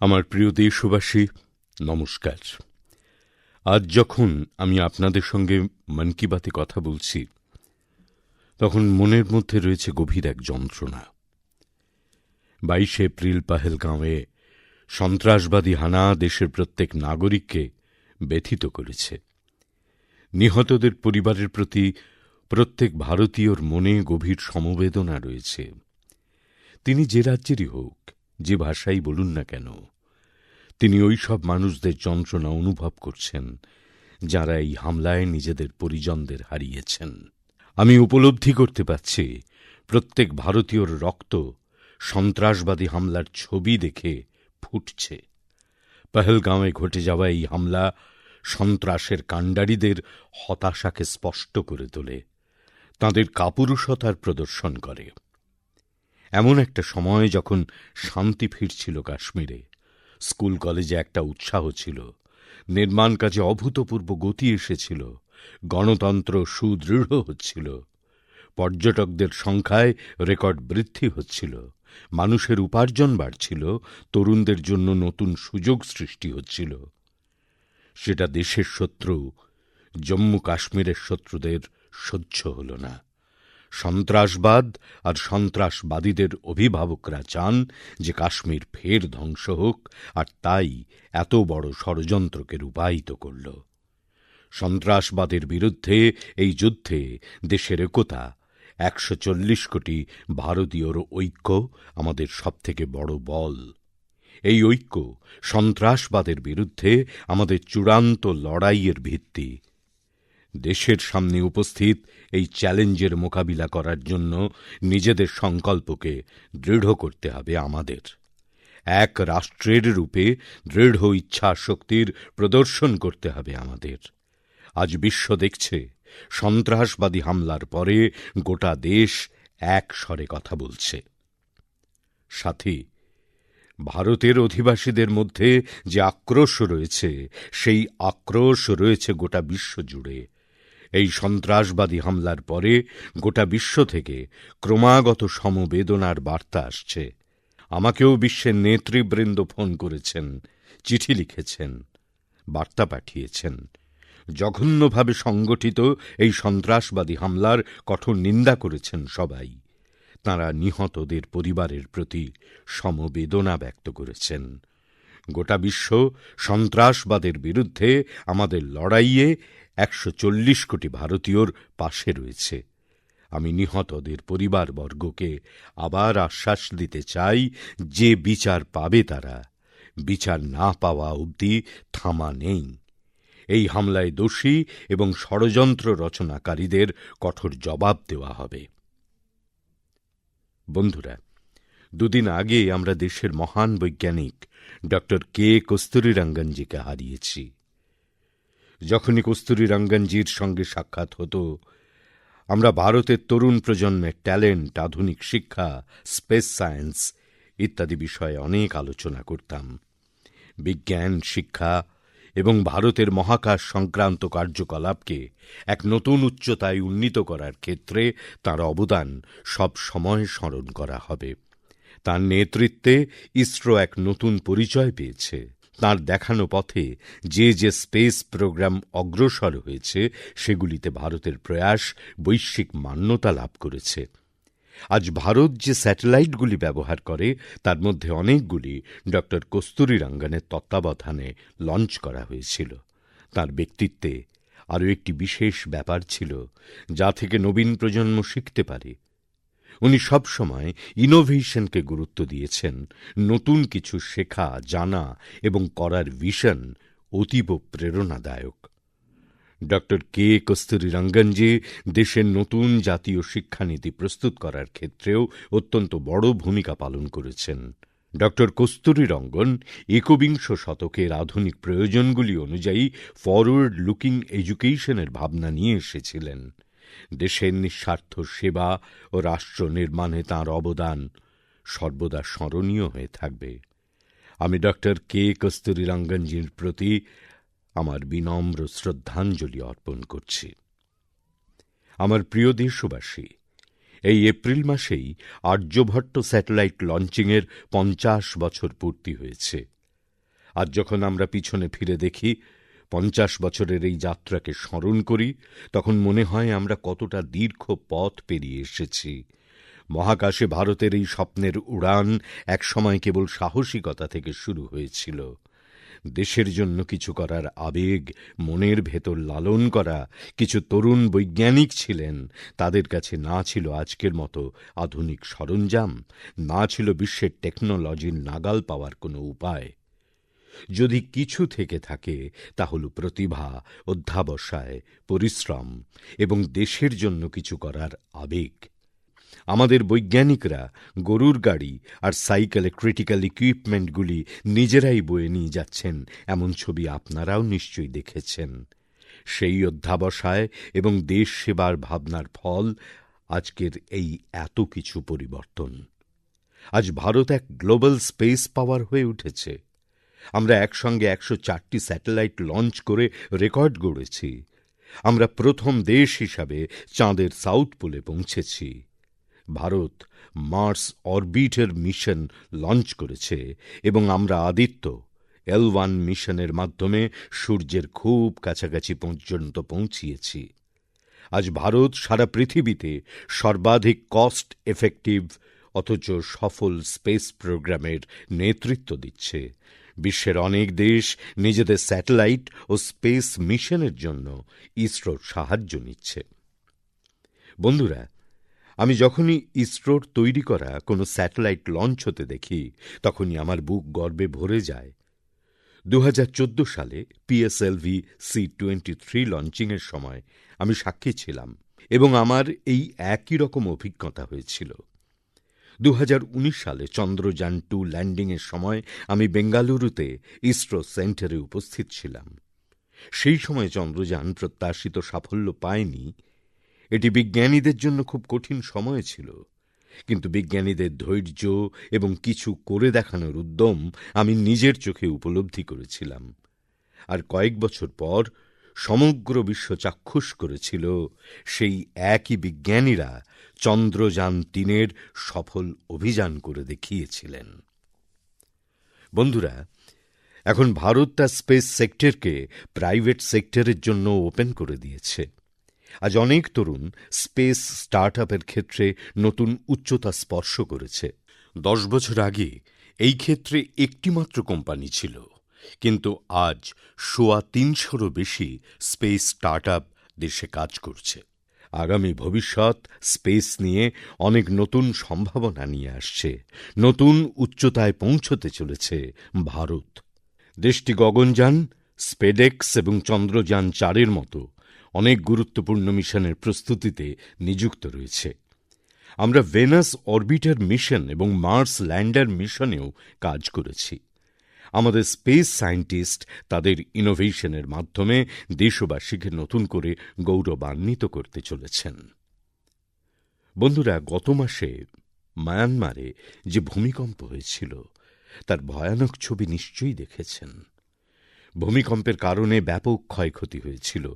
আমার প্রিয় দেশবাসী, নমস্কার। আজ যখন আমি আপনাদের সঙ্গে মন কি বাতে কথা বলছি, তখন মনের মধ্যে রয়েছে গভীর এক যন্ত্রণা। বাইশে এপ্রিল পাহেলগাঁওয়ে সন্ত্রাসবাদী হানা দেশের প্রত্যেক নাগরিককে ব্যথিত করেছে। নিহতদের পরিবারের প্রতি প্রত্যেক ভারতীয়র মনে গভীর সমবেদনা রয়েছে। তিনি যে রাজ্যেরই হোক যে ভাষাই বলুন না কেন। তিনি ওই সব মানুষদের যন্ত্রণা অনুভব করছেন, যারা এই হামলায় নিজেদের পরিজনদের হারিয়েছেন। আমি উপলব্ধি করতে পারছি, প্রত্যেক ভারতীয়র রক্ত সন্ত্রাসবাদী হামলার ছবি দেখে ফুটছে। পহলগাঁওয়ে ঘটে যাওয়া এই হামলা সন্ত্রাসের কাণ্ডারীদের হতাশাকে স্পষ্ট করে তোলে, তাঁদের কাপুরুষতার প্রদর্শন করে। এমন একটা সময় যখন শান্তি ফিরছিল কাশ্মীরে। স্কুল কলেজে একটা উৎসাহ ছিল। নির্মাণ কাজে অভূতপূর্ব গতি এসেছিল। গণতন্ত্র সুদৃঢ় হচ্ছিল। পর্যটকদের সংখ্যায় রেকর্ড বৃদ্ধি হচ্ছিল। মানুষের উপার্জন বাড়ছিল। তরুণদের জন্য নতুন সুযোগ সৃষ্টি হচ্ছিল। সেটা দেশের শত্রু জম্মু কাশ্মীরের শত্রুদের সহ্য হল না। সন্ত্রাসবাদ আর সন্ত্রাসবাদীদের অভিভাবকরা চান যে কাশ্মীর ফের ধ্বংস হোক, আর তাই এত বড় ষড়যন্ত্রকে রূপায়িত করল। সন্ত্রাসবাদের বিরুদ্ধে এই যুদ্ধে দেশের একতা, একশো চল্লিশ কোটি ভারতীয়র ঐক্য আমাদের সবথেকে বড় বল। এই ঐক্য সন্ত্রাসবাদের বিরুদ্ধে আমাদের চূড়ান্ত লড়াইয়ের ভিত্তি দেশের সামনে উপস্থিত এই চ্যালেঞ্জের মোকাবিলা করার জন্য নিজেদের সংকল্পকে দৃঢ় করতে হবে আমাদের। এক রাষ্ট্রের রূপে দৃঢ় ইচ্ছাশক্তির প্রদর্শন করতে হবে আমাদের। আজ বিশ্ব দেখছে, সন্ত্রাসবাদী হামলার পরে গোটা দেশ এক স্বরে কথা বলছে। সাথী, ভারতের অধিবাসীদের মধ্যে যে আক্রোশ রয়েছে, সেই আক্রোশ রয়েছে গোটা বিশ্ব জুড়ে। এই সন্ত্রাসবাদী হামলার পরে গোটা বিশ্ব থেকে ক্রমাগত সমবেদনার বার্তা আসছে। আমাকেও বিশ্বের নেতৃবৃন্দ ফোন করেছেন, চিঠি লিখেছেন, বার্তা পাঠিয়েছেন। জঘন্যভাবে সংগঠিত এই সন্ত্রাসবাদী হামলার কঠোর নিন্দা করেছেন সবাই। তাঁরা নিহতদের পরিবারের প্রতি সমবেদনা ব্যক্ত করেছেন। গোটা বিশ্ব সন্ত্রাসবাদের বিরুদ্ধে আমাদের লড়াইয়ে একশো চল্লিশ কোটি ভারতীয়র পাশে রয়েছে। আমি নিহতদের পরিবারবর্গকে আবার আশ্বাস দিতে চাই যে বিচার পাবে তারা। বিচার না পাওয়া অবধি থামা নেই। এই হামলায় দোষী এবং ষড়যন্ত্র রচনাকারীদের কঠোর জবাব দেওয়া হবে। বন্ধুরা, দুদিন আগে আমরা দেশের মহান বৈজ্ঞানিক ডক্টর কে কস্তুরীরঙ্গনজিকে হারিয়েছি। যখনই কস্তুরীরঙ্গনজির সঙ্গে সাক্ষাৎ হতো, আমরা ভারতের তরুণ প্রজন্মের ট্যালেন্ট, আধুনিক শিক্ষা, স্পেস সায়েন্স ইত্যাদি বিষয়ে অনেক আলোচনা করতাম। বিজ্ঞান, শিক্ষা এবং ভারতের মহাকাশ সংক্রান্ত কার্যকলাপকে এক নতুন উচ্চতায় উন্নীত করার ক্ষেত্রে তার অবদান সব সময় স্মরণ করা হবে। তার নেতৃত্বে ইসরো এক নতুন পরিচয় পেয়েছে। তার দেখানো পথে যে যে স্পেস প্রোগ্রাম অগ্রসর হয়েছে, সেগুলিতে ভারতের প্রয়াস বৈশ্বিক মান্যতা লাভ করেছে। আজ ভারত যে স্যাটেলাইটগুলি ব্যবহার করে, তার মধ্যে অনেকগুলি ডক্টর কস্তুরীরঙ্গনের তত্ত্বাবধানে লঞ্চ করা হয়েছিল। তার ব্যক্তিত্বে আরও একটি বিশেষ ব্যাপার ছিল, যা থেকে নবীন প্রজন্ম শিখতে পারে। উনি সবসময় ইনোভেশনকে গুরুত্ব দিয়েছেন। নতুন কিছু শেখা, জানা এবং করার ভিশন অতীব প্রেরণাদায়ক। ডক্টর কে কস্তুরীরঙ্গনজি দেশের নতুন জাতীয় শিক্ষানীতি প্রস্তুত করার ক্ষেত্রেও অত্যন্ত বড় ভূমিকা পালন করেছেন। ডক্টর কস্তুরীরঙ্গন একবিংশ শতকের আধুনিক প্রয়োজনগুলি অনুযায়ী ফরওয়ার্ড লুকিং এডুকেশনের ভাবনা নিয়ে এসেছিলেন। দেশের নিঃস্বার্থ সেবা ও রাষ্ট্র নির্মাণে তাঁর অবদান সর্বদা স্মরণীয় হয়ে থাকবে। আমি ডক্টর কে কস্তুরীরঙ্গনজির প্রতি আমার বিনম্র শ্রদ্ধাঞ্জলি অর্পণ করছি। আমার প্রিয় দেশবাসী, এই এপ্রিল মাসেই আর্যভট্ট স্যাটেলাইট লঞ্চিংয়ের পঞ্চাশ বছর পূর্তি হয়েছে। আজ যখন আমরা পিছনে ফিরে দেখি পঞ্চাশ বছরের এই যাত্রাকে স্মরণ করি, তখন মনে হয় আমরা কতটা দীর্ঘ পথ পেরিয়ে এসেছি। মহাকাশে ভারতের এই স্বপ্নের উড়ান একসময় কেবল সাহসিকতা থেকে শুরু হয়েছিল। দেশের জন্য কিছু করার আবেগ, মনের ভেতর লালন করা, কিছু তরুণ বৈজ্ঞানিক ছিলেন, তাদের কাছে না ছিল আজকের মতো আধুনিক সরঞ্জাম, না ছিল বিশ্বের টেকনোলজির নাগাল পাওয়ার কোনো উপায়। যদি কিছু থেকে থাকে তা হল প্রতিভা, অধ্যাবসায়, পরিশ্রম এবং দেশের জন্য কিছু করার আবেগ। আমাদের বৈজ্ঞানিকরা গরুর গাড়ি আর সাইকেলে ক্রিটিক্যাল ইকুইপমেন্টগুলি নিজেরাই বয়ে নিয়ে যাচ্ছেন, এমন ছবি আপনারাও নিশ্চয়ই দেখেছেন। সেই অধ্যাবসায় এবং দেশ সেবার ভাবনার ফল আজকের এই এত কিছু পরিবর্তন। আজ ভারত এক গ্লোবাল স্পেস পাওয়ার হয়ে উঠেছে। আমরা একসঙ্গে একশো চারটি স্যাটেলাইট লঞ্চ করে রেকর্ড গড়েছি। আমরা প্রথম দেশ হিসাবে চাঁদের সাউথ পোলে পৌঁছেছি। ভারত মার্স অরবিটের মিশন লঞ্চ করেছে এবং আমরা আদিত্য এল ওয়ান মিশনের মাধ্যমে সূর্যের খুব কাছাকাছি পর্যন্ত পৌঁছিয়েছি। আজ ভারত সারা পৃথিবীতে সর্বাধিক কস্ট এফেক্টিভ অথচ সফল স্পেস প্রোগ্রামের নেতৃত্ব দিচ্ছে। বিশ্বের অনেক দেশ নিজেদের স্যাটেলাইট ও স্পেস মিশনের জন্য ইসরোর সাহায্য নিচ্ছে। বন্ধুরা, আমি যখনই ইসরোর তৈরি করা কোনো স্যাটেলাইট লঞ্চ হতে দেখি, তখনই আমার বুক গর্বে ভরে যায়। ২০১৪ সালে পিএসএলভি সি টোয়েন্টি থ্রি লঞ্চিংয়ের সময় আমি সাক্ষী ছিলাম এবং আমার এই একই রকম অভিজ্ঞতা হয়েছিল। ২০১৯ সালে চন্দ্রযান টু ল্যান্ডিংয়ের সময় আমি বেঙ্গালুরুতে ইসরো সেন্টারে উপস্থিত ছিলাম। সেই সময় চন্দ্রযান প্রত্যাশিত সাফল্য পায়নি। এটি বিজ্ঞানীদের জন্য খুব কঠিন সময় ছিল। কিন্তু বিজ্ঞানীদের ধৈর্য এবং কিছু করে দেখানোর উদ্যম আমি নিজের চোখে উপলব্ধি করেছিলাম। আর কয়েক বছর পর সমগ্র বিশ্ব চাক্ষুষ করেছিল সেই একই বিজ্ঞানীরা চন্দ্রযান তিনের সফল অভিযান করে দেখিয়েছিলেন। বন্ধুরা, এখন ভারত তার স্পেস সেক্টরকে প্রাইভেট সেক্টরের জন্য ওপেন করে দিয়েছে। আজ অনেক তরুণ স্পেস স্টার্টআপের ক্ষেত্রে নতুন উচ্চতা স্পর্শ করেছে। দশ বছর আগে এই ক্ষেত্রে একটিমাত্র কোম্পানি ছিল, কিন্তু আজ সোয়া তিনশোরও বেশি স্পেস স্টার্টআপ দেশে কাজ করছে। আগামী ভবিষ্যৎ, স্পেস নিয়ে অনেক নতুন সম্ভাবনা নিয়ে আসছে। নতুন উচ্চতায় পৌঁছতে চলেছে ভারত। দেশটি গগনযান স্পেডেক্স এবং চন্দ্রযান চারের মতো অনেক গুরুত্বপূর্ণ মিশনের প্রস্তুতিতে নিযুক্ত রয়েছে। আমরা ভেনাস অরবিটার মিশন এবং মার্স ল্যান্ডার মিশনেও কাজ করেছি। আমাদের স্পেস সায়েন্টিস্ট তাদের ইনোভেশনের মাধ্যমে দেশবাসীকে নতুন করে গৌরবান্বিত করতে চলেছেন। বন্ধুরা, গত মাসে মায়ানমারে যে ভূমিকম্প হয়েছিল, তার ভয়ানক ছবি নিশ্চয়ই দেখেছেন। ভূমিকম্পের কারণে ব্যাপক ক্ষয়ক্ষতি হয়েছিল।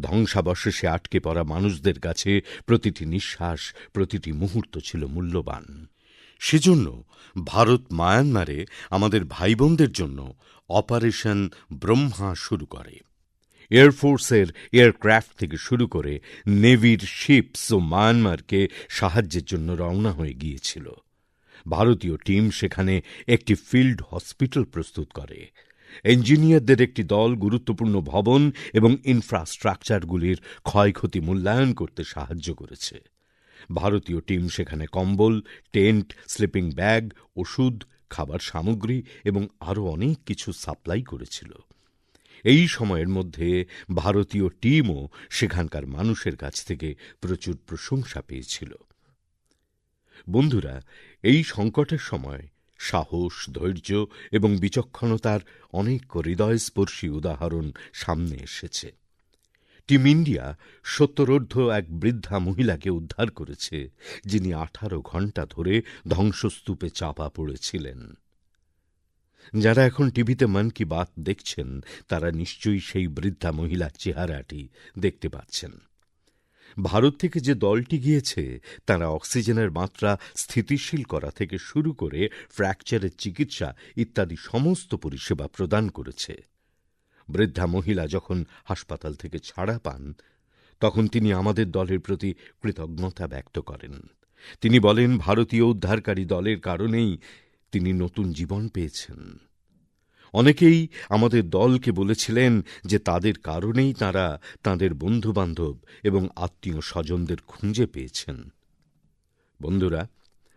ধ্বংসাবশেষে আটকে পড়া মানুষদের কাছে প্রতিটি নিঃশ্বাস, প্রতিটি মুহূর্ত ছিল মূল্যবান। সেজন্য ভারত মায়ানমারে আমাদের ভাইবোনদের জন্য অপারেশন ব্রহ্মা শুরু করে। এয়ারফোর্সের এয়ারক্রাফট থেকে শুরু করে নেভির শিপস ও মায়ানমারকে সাহায্যের জন্য রওনা হয়ে গিয়েছিল। ভারতীয় টিম সেখানে একটি ফিল্ড হসপিটাল প্রস্তুত করে। ইঞ্জিনিয়ারদের একটি দল গুরুত্বপূর্ণ ভবন এবং ইনফ্রাস্ট্রাকচারগুলির ক্ষয়ক্ষতি মূল্যায়ন করতে সাহায্য করেছে। ভারতীয় টিম সেখানে কম্বল, টেন্ট, স্লিপিং ব্যাগ, ওষুধ, খাবার সামগ্রী এবং আরও অনেক কিছু সাপ্লাই করেছিল। এই সময়ের মধ্যে ভারতীয় টিমও সেখানকার মানুষের কাছ থেকে প্রচুর প্রশংসা পেয়েছিল। বন্ধুরা, এই সংকটের সময় সাহস, ধৈর্য এবং বিচক্ষণতার অনেক হৃদয়স্পর্শী উদাহরণ সামনে এসেছে। টিম ইন্ডিয়া সত্তরোর্ধ্ব এক বৃদ্ধা মহিলাকে উদ্ধার করেছে, যিনি আঠারো ঘণ্টা ধরে ধ্বংসস্তূপে চাপা পড়েছিলেন। যারা এখন টিভিতে মন কি বাত দেখছেন, তারা নিশ্চয়ই সেই বৃদ্ধা মহিলার চেহারাটি দেখতে পাচ্ছেন। ভারত থেকে যে দলটি গিয়েছে, তারা অক্সিজেনের মাত্রা স্থিতিশীল করা থেকে শুরু করে ফ্র্যাকচারের চিকিৎসা ইত্যাদি সমস্ত পরিষেবা প্রদান করেছে। বৃদ্ধা মহিলা যখন হাসপাতাল থেকে ছাড়া পান, তখন তিনি আমাদের দলের প্রতি কৃতজ্ঞতা ব্যক্ত করেন। তিনি বলেন, ভারতীয় উদ্ধারকারী দলের কারণেই তিনি নতুন জীবন পেয়েছেন। অনেকেই আমাদের দলকে বলেছিলেন যে তাদের কারণেই তারা তাদের বন্ধুবান্ধব এবং আত্মীয় স্বজনদের খুঁজে পেয়েছেন। বন্ধুরা,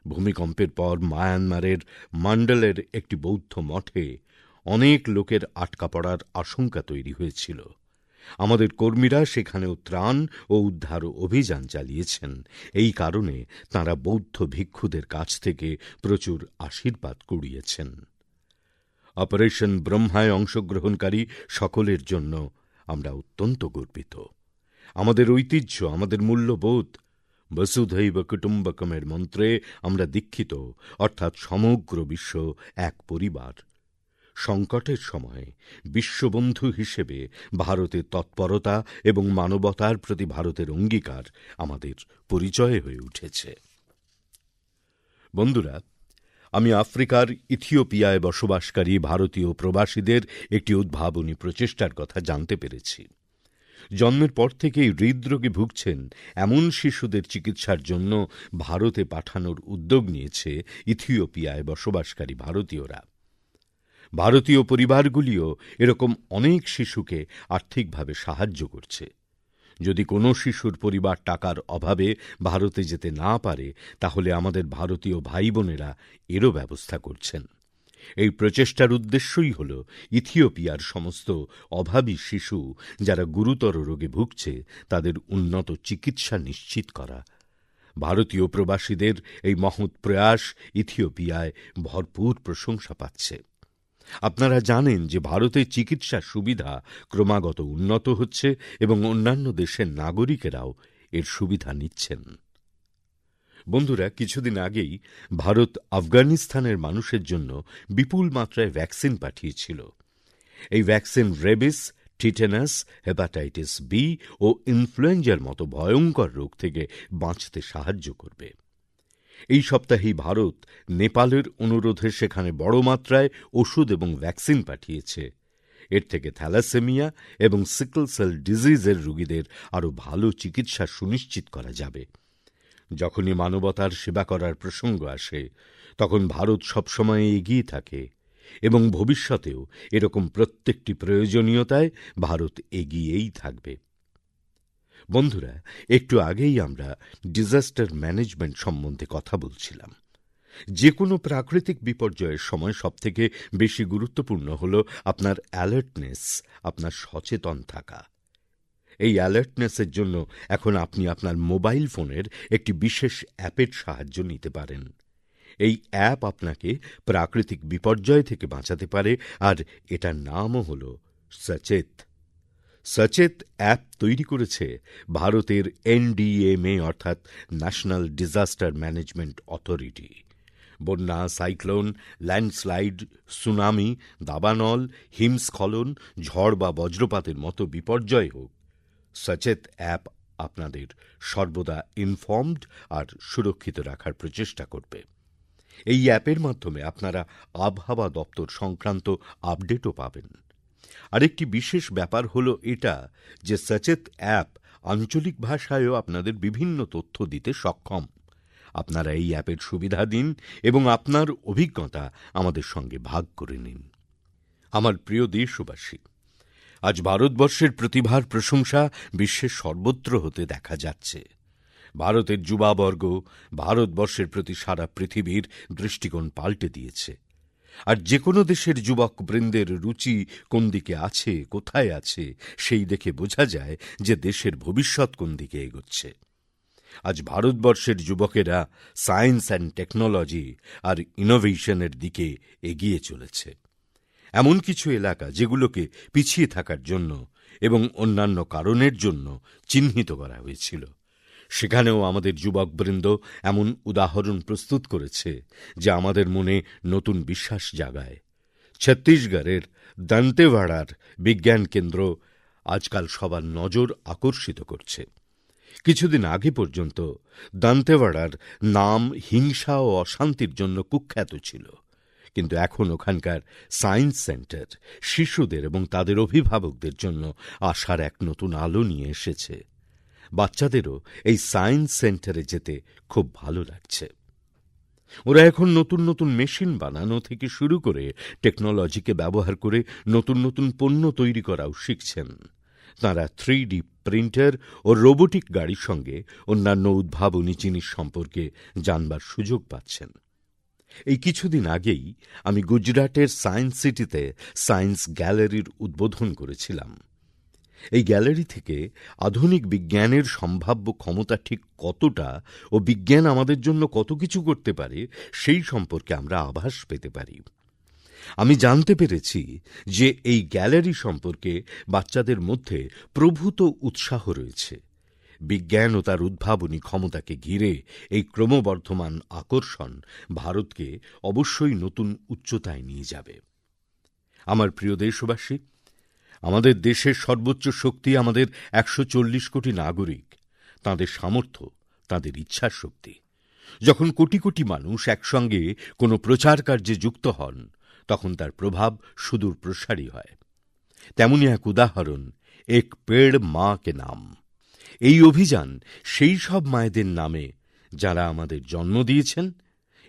ভূমিকম্পের পর মায়ানমারের মান্ডলের একটি বৌদ্ধ মঠে অনেক লোকের আটকা পড়ার আশঙ্কা তৈরি হয়েছিল। আমাদের কর্মীরা সেখানেও ত্রাণ ও উদ্ধার অভিযান চালিয়েছেন। এই কারণে তাঁরা বৌদ্ধ ভিক্ষুদের কাছ থেকে প্রচুর আশীর্বাদ কুড়িয়েছেন। অপারেশন ব্রহ্মায় অংশগ্রহণকারী সকলের জন্য আমরা অত্যন্ত গর্বিত। আমাদের ঐতিহ্য, আমাদের মূল্যবোধ, বসুধৈব কুটুম্বকমের মন্ত্রে আমরা দীক্ষিত, অর্থাৎ সমগ্র বিশ্ব এক পরিবার। সংকটের সময় বিশ্ববন্ধু হিসেবে ভারতের তৎপরতা এবং মানবতার প্রতি ভারতের অঙ্গীকার আমাদের পরিচয় হয়ে উঠেছে। বন্ধুরা, আমি আফ্রিকার ইথিওপিয়ায় বসবাসকারী ভারতীয় প্রবাসীদের একটি উদ্ভাবনী প্রচেষ্টার কথা জানতে পেরেছি। জন্মের পর থেকেই হৃদরোগে ভুগছেন এমন শিশুদের চিকিৎসার জন্য ভারতে পাঠানোর উদ্যোগ নিয়েছে ইথিওপিয়ায় বসবাসকারী ভারতীয়রা। ভারতীয় পরিবারগুলিও এরকম অনেক শিশুকে আর্থিকভাবে সাহায্য করছে। যদি কোনো শিশুর পরিবার টাকার অভাবে ভারতে যেতে না পারে, তাহলে আমাদের ভারতীয় ভাই বোনেরা এরও ব্যবস্থা করছেন। এই প্রচেষ্টার উদ্দেশ্যই হল ইথিওপিয়ার সমস্ত অভাবী শিশু যারা গুরুতর রোগে ভুগছে, তাদের উন্নত চিকিৎসা নিশ্চিত করা। ভারতীয় প্রবাসীদের এই মহৎ প্রয়াস ইথিওপিয়ায় ভরপুর প্রশংসা পাচ্ছে। আপনারা জানেন যে ভারতে চিকিৎসার সুবিধা ক্রমাগত উন্নত হচ্ছে এবং অন্যান্য দেশের নাগরিকেরাও এর সুবিধা নিচ্ছেন। বন্ধুরা, কিছুদিন আগেই ভারত আফগানিস্তানের মানুষের জন্য বিপুল মাত্রায় ভ্যাকসিন পাঠিয়েছিল। এই vaccine rabies, tetanus, hepatitis B ও ইনফ্লুয়েঞ্জার মতো ভয়ঙ্কর রোগ থেকে বাঁচতে সাহায্য করবে। এই সপ্তাহেই ভারত নেপালের অনুরোধে সেখানে বড় মাত্রায় ওষুধ এবং ভ্যাকসিন পাঠিয়েছে। এর থেকে থ্যালাসেমিয়া এবং সিকল সেল ডিজিজের রোগীদের আরও ভালো চিকিৎসা সুনিশ্চিত করা যাবে। যখনই মানবতার সেবা করার প্রসঙ্গ আসে, তখন ভারত সবসময় এগিয়ে থাকে এবং ভবিষ্যতেও এরকম প্রত্যেকটি প্রয়োজনীয়তায় ভারত এগিয়েই থাকবে। বন্ধুরা, একটু আগেই আমরা ডিজাস্টার ম্যানেজমেন্ট সম্বন্ধে কথা বলছিলাম। যে কোনো প্রাকৃতিক বিপর্যয়ের সময় সবথেকে বেশি গুরুত্বপূর্ণ হল আপনার অ্যালার্টনেস আপনার সচেতন থাকা। এই অ্যালার্টনেসের জন্য এখন আপনি আপনার মোবাইল ফোনের একটি বিশেষ অ্যাপের সাহায্য নিতে পারেন। এই অ্যাপ আপনাকে প্রাকৃতিক বিপর্যয় থেকে বাঁচাতে পারে, আর এটার নামও হল সচেত। সচেত অ্যাপ তৈরি করেছে ভারতের এনডিএমএ, অর্থাৎ ন্যাশনাল ডিজাস্টার ম্যানেজমেন্ট অথরিটি। বন্যা, সাইক্লোন, ল্যান্ডস্লাইড, সুনামি, দাবানল, হিমস্খলন, ঝড় বা বজ্রপাতের মতো বিপর্যয় হোক। সচেত অ্যাপ আপনাদের সর্বদা ইনফর্মড আর সুরক্ষিত রাখার প্রচেষ্টা করবে। এই অ্যাপের মাধ্যমে আপনারা আবহাওয়া দপ্তর সংক্রান্ত আপডেটও পাবেন। আরেকটি বিশেষ ব্যাপার হলো এটা যে সচেত অ্যাপ আঞ্চলিক ভাষায়ও আপনাদের বিভিন্ন তথ্য দিতে সক্ষম। আপনারা এই অ্যাপের সুবিধা দিন এবং আপনার অভিজ্ঞতা আমাদের সঙ্গে ভাগ করে নিন। আমার প্রিয় দেশবাসী, আজ ভারতবর্ষের প্রতিভার প্রশংসা বিশ্বের সর্বত্র হতে দেখা যাচ্ছে। ভারতের যুবাবর্গ ভারতবর্ষের প্রতি সারা পৃথিবীর দৃষ্টিকোণ পাল্টে দিয়েছে। আর যে কোনো দেশের যুবক বৃন্দের রুচি কোন দিকে আছে, কোথায় আছে, সেই দেখে বোঝা যায় যে দেশের ভবিষ্যৎ কোন দিকে এগোচ্ছে। আজ ভারতবর্ষের যুবকেরা সায়েন্স অ্যান্ড টেকনোলজি আর ইনোভেশনের দিকে এগিয়ে চলেছে। এমন কিছু এলাকা যেগুলোকে পিছিয়ে থাকার জন্য এবং অন্যান্য কারণের জন্য চিহ্নিত করা হয়েছিল। সেখানেও আমাদের যুবকবৃন্দ এমন উদাহরণ প্রস্তুত করেছে, যা আমাদের মনে নতুন বিশ্বাস জাগায়। ছত্তিশগড়ের দন্তেওয়াড়ার বিজ্ঞান কেন্দ্র আজকাল সবার নজর আকর্ষিত করছে। কিছুদিন আগে পর্যন্ত দান্তেওয়াড়ার নাম হিংসা ও অশান্তির জন্য কুখ্যাত ছিল, কিন্তু এখন ওখানকার সায়েন্স সেন্টার শিশুদের এবং তাদের অভিভাবকদের জন্য আশার এক নতুন আলো নিয়ে এসেছে। বাচ্চাদেরও এই সায়েন্স সেন্টারে যেতে খুব ভালো লাগছে। ওরা এখন নতুন নতুন মেশিন বানানো থেকে শুরু করে টেকনোলজিকে ব্যবহার করে নতুন নতুন পণ্য তৈরি করাও শিখছেন। তাঁরা থ্রি ডি প্রিন্টার ও রোবোটিক গাড়ির সঙ্গে অন্যান্য উদ্ভাবনী জিনিস সম্পর্কে জানবার সুযোগ পাচ্ছেন। এই কিছুদিন আগেই আমি গুজরাটের সায়েন্স সিটিতে সায়েন্স গ্যালারির উদ্বোধন করেছিলাম। এই গ্যালারি থেকে আধুনিক বিজ্ঞানের সম্ভাব্য ক্ষমতা ঠিক কতটা ও বিজ্ঞান আমাদের জন্য কত কিছু করতে পারে, সেই সম্পর্কে আমরা আভাস পেতে পারি। আমি জানতে পেরেছি যে এই গ্যালারি সম্পর্কে বাচ্চাদের মধ্যে প্রভূত উৎসাহ রয়েছে। বিজ্ঞান ও তার উদ্ভাবনী ক্ষমতাকে ঘিরে এই ক্রমবর্ধমান আকর্ষণ ভারতকে অবশ্যই নতুন উচ্চতায় নিয়ে যাবে। আমার প্রিয় দেশবাসী আমাদের দেশের সর্বোচ্চ শক্তি আমাদের একশো চল্লিশ কোটি নাগরিক। তাঁদের সামর্থ্য, তাঁদের ইচ্ছার শক্তি। যখন কোটি কোটি মানুষ একসঙ্গে কোনো প্রচার কার্যে যুক্ত হন, তখন তার প্রভাব সুদূর প্রসারী হয়। তেমনি এক উদাহরণ, এক পেড় মা কে নাম। এই অভিযান সেই সব মায়েদের নামে যারা আমাদের জন্ম দিয়েছেন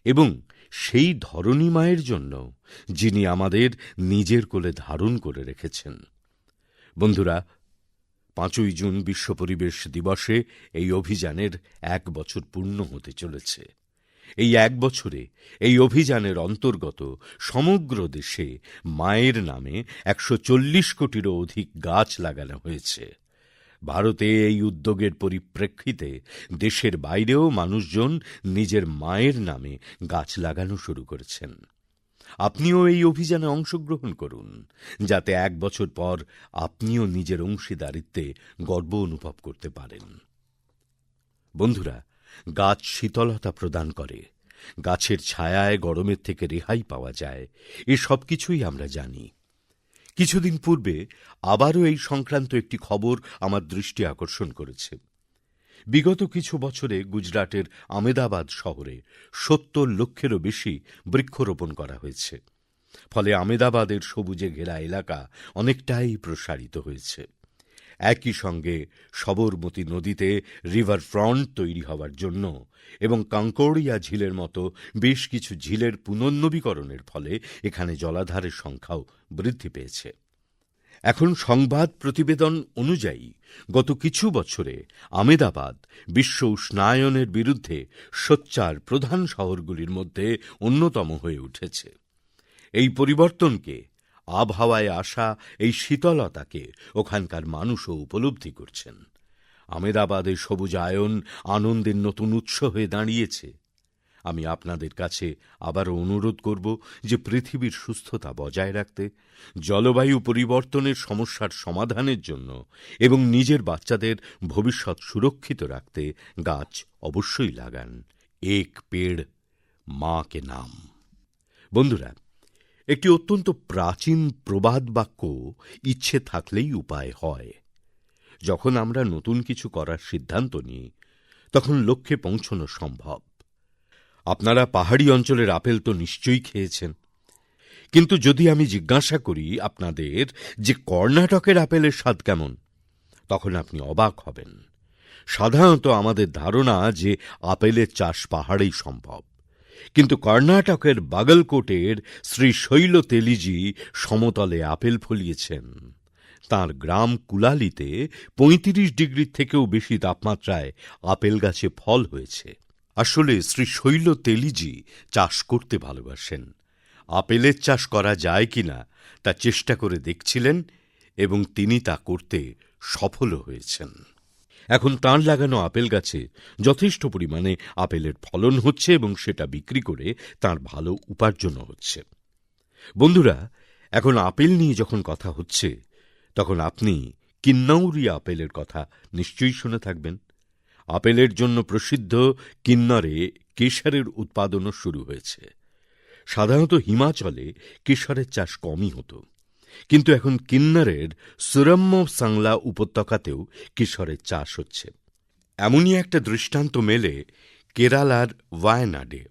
এবং সেই ধরনী মায়ের জন্য যিনি আমাদের নিজের কোলে ধারণ করে রেখেছেন। বন্ধুরা, পাঁচই জুন বিশ্ব পরিবেশ দিবসে এই অভিযানের এক বছর পূর্ণ হতে চলেছে। এই এক বছরে এই অভিযানের অন্তর্গত সমগ্র দেশে মায়ের নামে একশো চল্লিশ কোটিরও অধিক গাছ লাগানো হয়েছে। ভারতে এই উদ্যোগের পরিপ্রেক্ষিতে দেশের বাইরেও মানুষজন নিজের মায়ের নামে গাছ লাগানো শুরু করেছেন। আপনিও এই অভিযানে অংশগ্রহণ করুন, যাতে এক বছর পর আপনিও নিজের অংশীদারিত্বে গর্ব অনুভব করতে পারেন। বন্ধুরা, গাছ শীতলতা প্রদান করে। গাছের ছায়ায় গরমের থেকে রেহাই পাওয়া যায়, এ সব কিছুই আমরা জানি। কিছুদিন পূর্বে আবারও এই সংক্রান্ত একটি খবর আমার দৃষ্টি আকর্ষণ করেছে। বিগত কিছু বছরে গুজরাটের আমেদাবাদ শহরে সত্তর লক্ষেরও বেশি বৃক্ষরোপণ করা হয়েছে। ফলে আমেদাবাদের সবুজে ঘেরা এলাকা অনেকটাই প্রসারিত হয়েছে। একই সঙ্গে সবরমতী নদীতে রিভার ফ্রন্ট তৈরি হওয়ার জন্য এবং কাঙ্কড়িয়া ঝিলের মতো বেশ কিছু ঝিলের পুনর্নবীকরণের ফলে এখানে জলাধারের সংখ্যাও বৃদ্ধি পেয়েছে। এখন সংবাদ প্রতিবেদন অনুযায়ী গত কিছু বছরে আমেদাবাদ বিশ্ব উষ্ণায়নের বিরুদ্ধে সোচ্চার প্রধান শহরগুলির মধ্যে অন্যতম হয়ে উঠেছে। এই পরিবর্তনকে, আবহাওয়ায় আসা এই শীতলতাকে ওখানকার মানুষও উপলব্ধি করছেন। আমেদাবাদের সবুজায়ন আনন্দের নতুন উৎস হয়ে দাঁড়িয়েছে। আমি আপনাদের কাছে আবারও অনুরোধ করব যে পৃথিবীর সুস্থতা বজায় রাখতে, জলবায়ু পরিবর্তনের সমস্যার সমাধানের জন্য এবং নিজের বাচ্চাদের ভবিষ্যৎ সুরক্ষিত রাখতে গাছ অবশ্যই লাগান। এক পেড় মা কে নাম। বন্ধুরা, একটি অত্যন্ত প্রাচীন প্রবাদ বাক্য ইচ্ছে থাকলেই উপায় হয়। যখন আমরা নতুন কিছু করার সিদ্ধান্ত নিই, তখন লক্ষ্যে পৌঁছনো সম্ভব। আপনারা পাহাড়ি অঞ্চলের আপেল তো নিশ্চয়ই খেয়েছেন। কিন্তু যদি আমি জিজ্ঞাসা করি আপনাদের যে কর্ণাটকের আপেলের স্বাদ কেমন, তখন আপনি অবাক হবেন। সাধারণত আমাদের ধারণা যে আপেলের চাষ পাহাড়েই সম্ভব। কিন্তু কর্ণাটকের বাগলকোটের শ্রী শৈল তেলিজি সমতলে আপেল ফলিয়েছেন। তার গ্রাম কুলালিতে ৩৫ ডিগ্রির থেকেও বেশি তাপমাত্রায় আপেল গাছে ফল হয়েছে। আসলে শ্রী শৈল তেলিজি চাষ করতে ভালোবাসেন। আপেলের চাষ করা যায় কিনা তা চেষ্টা করে দেখছিলেন এবং তিনি তা করতে সফলও হয়েছেন। এখন তাঁর লাগানো আপেল গাছে যথেষ্ট পরিমাণে আপেলের ফলন হচ্ছে এবং সেটা বিক্রি করে তার ভালো উপার্জনও হচ্ছে। বন্ধুরা, এখন আপেল নিয়ে যখন কথা হচ্ছে, তখন আপনি কিন্নৌরি আপেলের কথা নিশ্চয়ই শুনে থাকবেন। আপেলের জন্য প্রসিদ্ধ কিন্নরে কেশরের উৎপাদনও শুরু হয়েছে। সাধারণত হিমাচলে কেশরের চাষ কমই হতো। কিন্তু এখন কিন্নরের সুরম্য সাংলা উপত্যকাতেও কেশরের চাষ হচ্ছে। এমনই একটা দৃষ্টান্ত মেলে কেরালার ওয়ায়নাডে।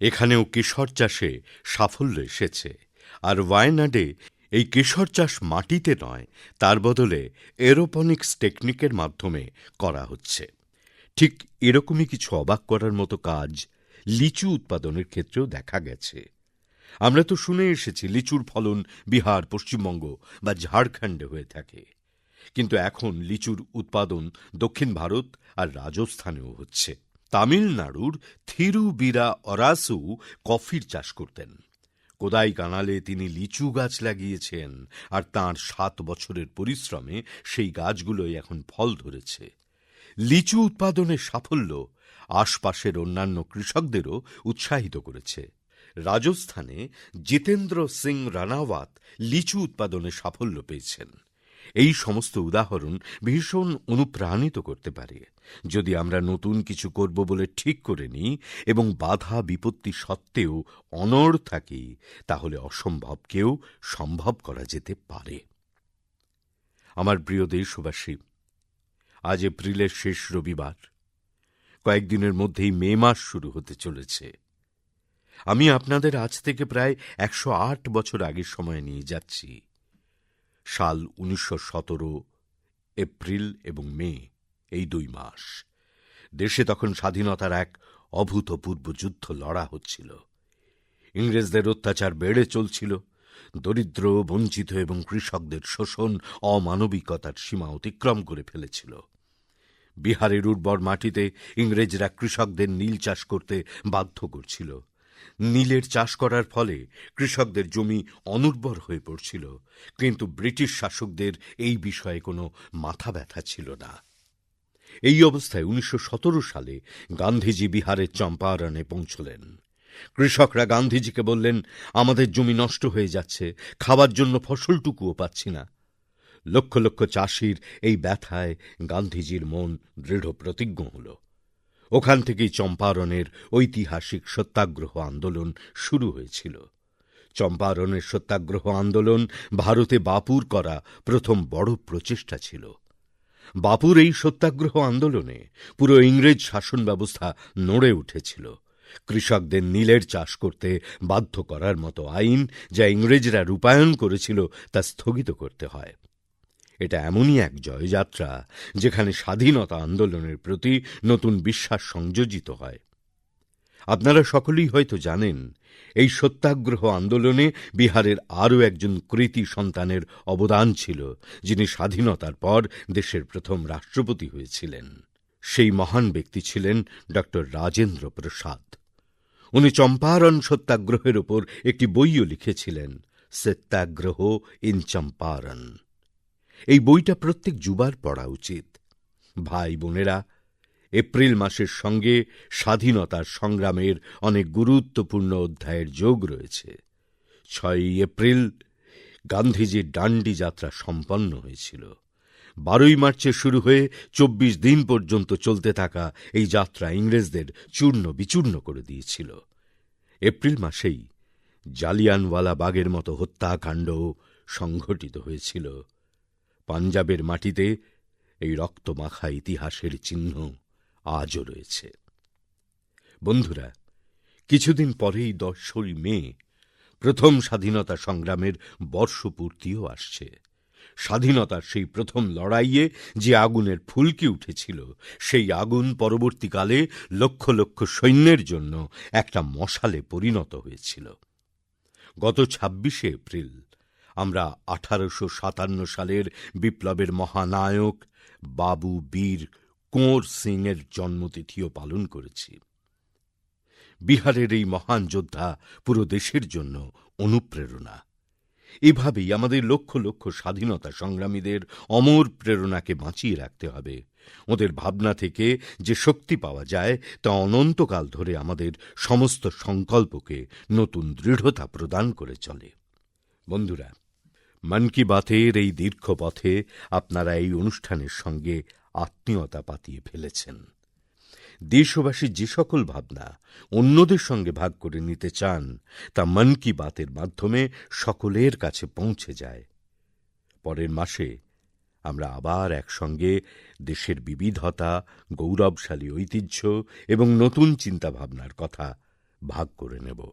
এখানেও কেশর চাষে সাফল্য এসেছে। আর ওয়ায়নাডে এই কেশর চাষ মাটিতে নয়, তার বদলে এরোপনিক্স টেকনিকের মাধ্যমে করা হচ্ছে। ঠিক এরকমই কিছু অবাক করার মতো কাজ লিচু উৎপাদনের ক্ষেত্রেও দেখা গেছে। আমরা তো শুনে এসেছি লিচুর ফলন বিহার, পশ্চিমবঙ্গ বা ঝাড়খণ্ডে হয়ে থাকে। কিন্তু এখন লিচুর উৎপাদন দক্ষিণ ভারত আর রাজস্থানেও হচ্ছে। তামিলনাড়ুর থিরুবিরা অরাসু কফির চাষ করতেন। কোদাই কানালে তিনি লিচু গাছ লাগিয়েছেন আর তাঁর সাত বছরের পরিশ্রমে সেই গাছগুলোই এখন ফল ধরেছে। লিচু উৎপাদনের সাফল্য আশপাশের অন্যান্য কৃষকদেরও উৎসাহিত করেছে। রাজস্থানে জিতেন্দ্র সিং রানাওয়াত লিচু উৎপাদনে সাফল্য পেয়েছেন। এই সমস্ত উদাহরণ ভীষণ অনুপ্রাণিত করতে পারে। যদি আমরা নতুন কিছু করব বলে ঠিক করে নিই এবং বাধা বিপত্তি সত্ত্বেও অনড় থাকি, তাহলে অসম্ভবকেও সম্ভব করা যেতে পারে। আমার প্রিয় দেশবাসী আজ এপ্রিলের শেষ রবিবার। কয়েকদিনের মধ্যেই মে মাস শুরু হতে চলেছে। আমি আপনাদের আজ থেকে প্রায় একশো আট বছর আগের সময় নিয়ে যাচ্ছি। সাল উনিশশো সতেরো, এপ্রিল এবং মে এই দুই মাস। দেশে তখন স্বাধীনতার এক অভূতপূর্ব যুদ্ধ লড়া হচ্ছিল। ইংরেজদের অত্যাচার বেড়ে চলছিল। দরিদ্র, বঞ্চিত এবং কৃষকদের শোষণ, অমানবিকতার সীমা অতিক্রম করে ফেলেছিল। বিহারের উর্বর মাটিতে ইংরেজরা কৃষকদের নীল চাষ করতে বাধ্য করছিল। নীলের চাষ করার ফলে কৃষকদের জমি অনুর্বর হয়ে পড়ছিল। কিন্তু ব্রিটিশ শাসকদের এই বিষয়ে কোনো মাথা ব্যথা ছিল না। এই অবস্থায় উনিশশো সতেরো সালে গান্ধীজি বিহারের চম্পারণে পৌঁছলেন। কৃষকরা গান্ধীজিকে বললেন, আমাদের জমি নষ্ট হয়ে যাচ্ছে, খাবার জন্য ফসলটুকুও পাচ্ছি না। লক্ষ লক্ষ চাষির এই ব্যথায় গান্ধীজির মন দৃঢ় প্রতিজ্ঞ হল। ওখান থেকেই চম্পারণের ঐতিহাসিক সত্যাগ্রহ আন্দোলন শুরু হয়েছিল। চম্পারণের সত্যাগ্রহ আন্দোলন ভারতে বাপুর করা প্রথম বড় প্রচেষ্টা ছিল। বাপুর এই সত্যাগ্রহ আন্দোলনে পুরো ইংরেজ শাসন ব্যবস্থা নড়ে উঠেছিল। কৃষকদের নীলের চাষ করতে বাধ্য করার মতো আইন যা ইংরেজরা রূপায়ণ করেছিল তা স্থগিত করতে হয়। এটা এমনই এক জয়যাত্রা যেখানে স্বাধীনতা আন্দোলনের প্রতি নতুন বিশ্বাস সংযোজিত হয়। আপনারা সকলেই হয়তো জানেন, এই সত্যাগ্রহ আন্দোলনে বিহারের আরও একজন কৃতি সন্তানের অবদান ছিল, যিনি স্বাধীনতার পর দেশের প্রথম রাষ্ট্রপতি হয়েছিলেন। সেই মহান ব্যক্তি ছিলেন ডক্টর রাজেন্দ্র প্রসাদ। উনি চম্পারণ সত্যাগ্রহের ওপর একটি বইও লিখেছিলেন, সত্যাগ্রহ ইন চম্পারণ এই বইটা প্রত্যেক যুবার পড়া উচিত। ভাই বোনেরা, এপ্রিল মাসের সঙ্গে স্বাধীনতার সংগ্রামের অনেক গুরুত্বপূর্ণ অধ্যায়ের যোগ রয়েছে। ছয়ই এপ্রিল গান্ধীজির ডান্ডি যাত্রা সম্পন্ন হয়েছিল। বারোই মার্চে শুরু হয়ে চব্বিশ দিন পর্যন্ত চলতে থাকা এই যাত্রা ইংরেজদের চূর্ণ বিচূর্ণ করে দিয়েছিল। এপ্রিল মাসেই জালিয়ানওয়ালা বাগের মতো হত্যাকাণ্ড সংঘটিত হয়েছিল। পাঞ্জাবের মাটিতে এই রক্তমাখা ইতিহাসের চিহ্ন আজও রয়েছে। বন্ধুরা, কিছুদিন পরেই দশই মে, প্রথম স্বাধীনতা সংগ্রামের বর্ষপূর্তিও আসছে। স্বাধীনতার সেই প্রথম লড়াইয়ে যে আগুনের ফুলকি উঠেছিল, সেই আগুন পরবর্তীকালে লক্ষ লক্ষ সৈন্যের জন্য একটা মশালে পরিণত হয়েছিল। গত ছাব্বিশে এপ্রিল আমরা আঠারোশো সাতান্ন সালের বিপ্লবের মহানায়ক বাবু বীর কুঁওর সিং এর জন্মতিথিও পালন করেছি। বিহারের এই মহান যোদ্ধা পুরো দেশের জন্য অনুপ্রেরণা। এভাবেই আমাদের লক্ষ লক্ষ স্বাধীনতা সংগ্রামীদের অমর প্রেরণাকে বাঁচিয়ে রাখতে হবে। ওদের ভাবনা থেকে যে শক্তি পাওয়া যায় তা অনন্তকাল ধরে আমাদের সমস্ত সংকল্পকে নতুন দৃঢ়তা প্রদান করে চলে। বন্ধুরা মন কি বাতের এই দীর্ঘ পথে আপনারা এই অনুষ্ঠানের সঙ্গে আত্মীয়তা পাতিয়ে ফেলেছেন। দেশবাসীর যে সকল ভাবনা অন্যদের সঙ্গে ভাগ করে নিতে চান, তা মন কি বাতের মাধ্যমে সকলের কাছে পৌঁছে যায়। পরের মাসে আমরা আবার একসঙ্গে দেশের বিবিধতা, গৌরবশালী ঐতিহ্য এবং নতুন চিন্তাভাবনার কথা ভাগ করে নেব।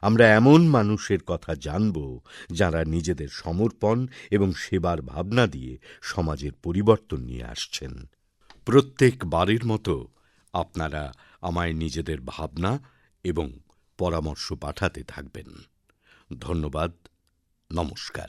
আমরা এমন মানুষের কথা জানব যারা নিজেদের সমর্পণ এবং সেবার ভাবনা দিয়ে সমাজের পরিবর্তন নিয়ে আসছেন। প্রত্যেক বারের মতো আপনারা আমায় নিজেদের ভাবনা এবং পরামর্শ পাঠাতে থাকবেন। ধন্যবাদ, নমস্কার।